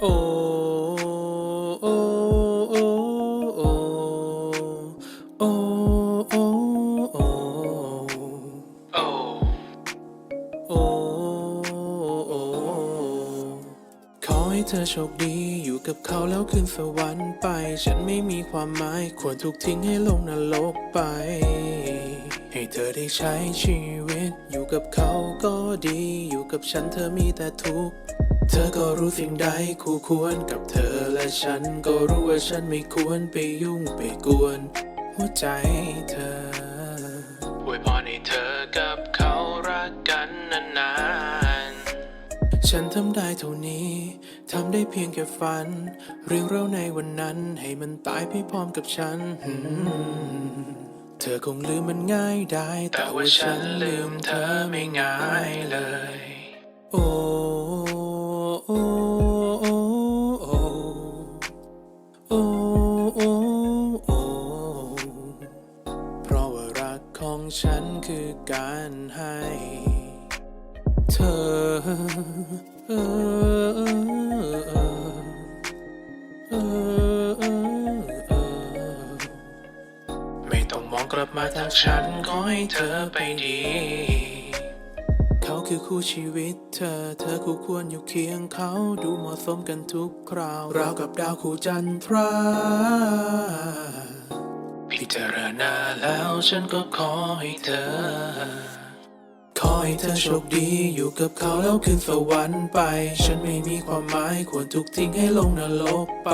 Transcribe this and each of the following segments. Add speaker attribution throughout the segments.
Speaker 1: โอ้โอ้โอ้โอ้โอ้โอ้โอ้โอ้โอ้โอ้ขอให้เธอโชคดีอยู่กับเขาแล้วขึ้นสวรรค์ไป ฉันไม่มีความหมายควรถูกทิ้งให้ลงนรกไป ให้เธอได้ใช้ชีวิต อยู่กับเขาก็ดี อยู่กับฉันเธอมีแต่ทุกข์ เธอก็รู้สิ่งใดคู่ควรกับเธอและฉันก็รู้ว่าฉันไม่ควรไปยุ่งไปกวน หัวใจเธออวยพรให้เธอกับเขารักกันนานๆ ฉันทำได้เท่านี้ทำได้เพียงแค่ฝัน เรื่องเราในวันนั้นให้มันตายไปพร้อมกับฉัน เธอคงลืมมันง่ายได้ แต่ว่าฉันลืมเธอไม่ง่ายเลย โอ้โอ้โอ้เพราะว่ารักของฉันคือการให้ เธอเออเออไม่ต้องมองกลับมาทางฉัน ขอให้เธอไปดี คือคู่ชีวิตเธอ เธอคู่ควรอยู่เคียงเขาดูเหมาะสมกันทุกคราว ราวกับดาวคู่จันทรา พิจารณาแล้วฉันก็ขอให้เธอ ขอให้เธอโชคดีอยู่กับเขาแล้วขึ้นสวรรค์ไป ฉันไม่มีความหมายควรถูกทิ้งให้ลงนรกไป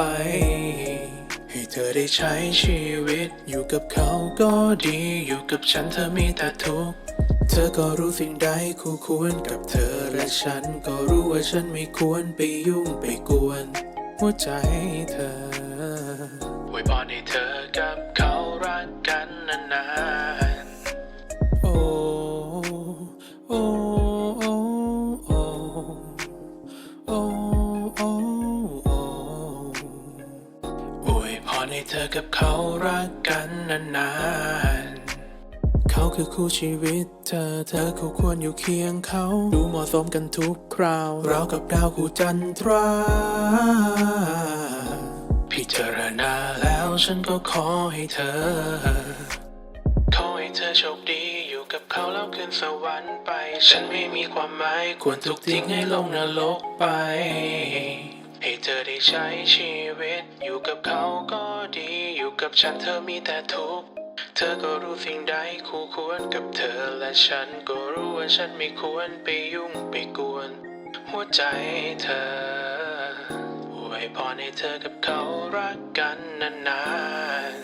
Speaker 1: ให้เธอได้ใช้ชีวิต อยู่กับเขาก็ดี อยู่กับฉันเธอมีแต่ทุกข์ เธอก็รู้สิ่งใดคู่ควรกับเธอและฉันก็รู้ว่าฉันไม่ควรไปยุ่งไปกวน หัวใจเธออวยพรให้เธอกับเขารักกันนานๆโอ้โอ้โอ้โอ้โอ้โอ้โอ้อวยพรให้เธอกับเขารักกันนานๆ เขาคือคู่ชีวิตเธอ เธอคู่ควรอยู่เคียงเขา ดูเหมาะสมกันทุกคราว เรากับดาวคู่จันทรา พิจารณาแล้วฉันก็ขอให้เธอ ขอให้เธอโชคดีอยู่กับเขาแล้วขึ้นสวรรค์ไป ฉันไม่มีความหมายควรถูกทิ้งให้ลงนรกไป ให้เธอได้ใช้ชีวิต อยู่กับเขาก็ดี อยู่กับฉันเธอมีแต่ทุกข์ เธอก็รู้สิ่งใดคู่ควรกับเธอและฉันก็รู้ว่าฉันไม่ควรไปยุ่งไปกวน หัวใจเธออวยพรให้เธอกับเขารักกันนาน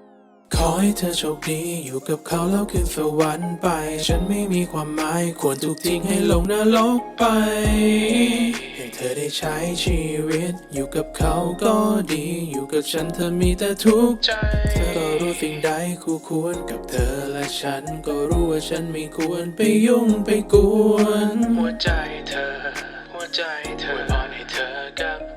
Speaker 1: ๆ ขอให้เธอโชคดีอยู่กับเขาแล้วขึ้นสวรรค์ไป ฉันไม่มีความหมายควรถูกทิ้งให้ลงนรกไปให้เธอได้ใช้ชีวิต อยู่กับเขาก็ดี อยู่กับฉันเธอมีแต่ทุกข์ใจ สิ่งใดคู่ควรกับเธอและฉันก็รู้ว่าฉันไม่ควรไปยุ่งไปกวน หัวใจเธอ หัวใจเธออให้เธอกับ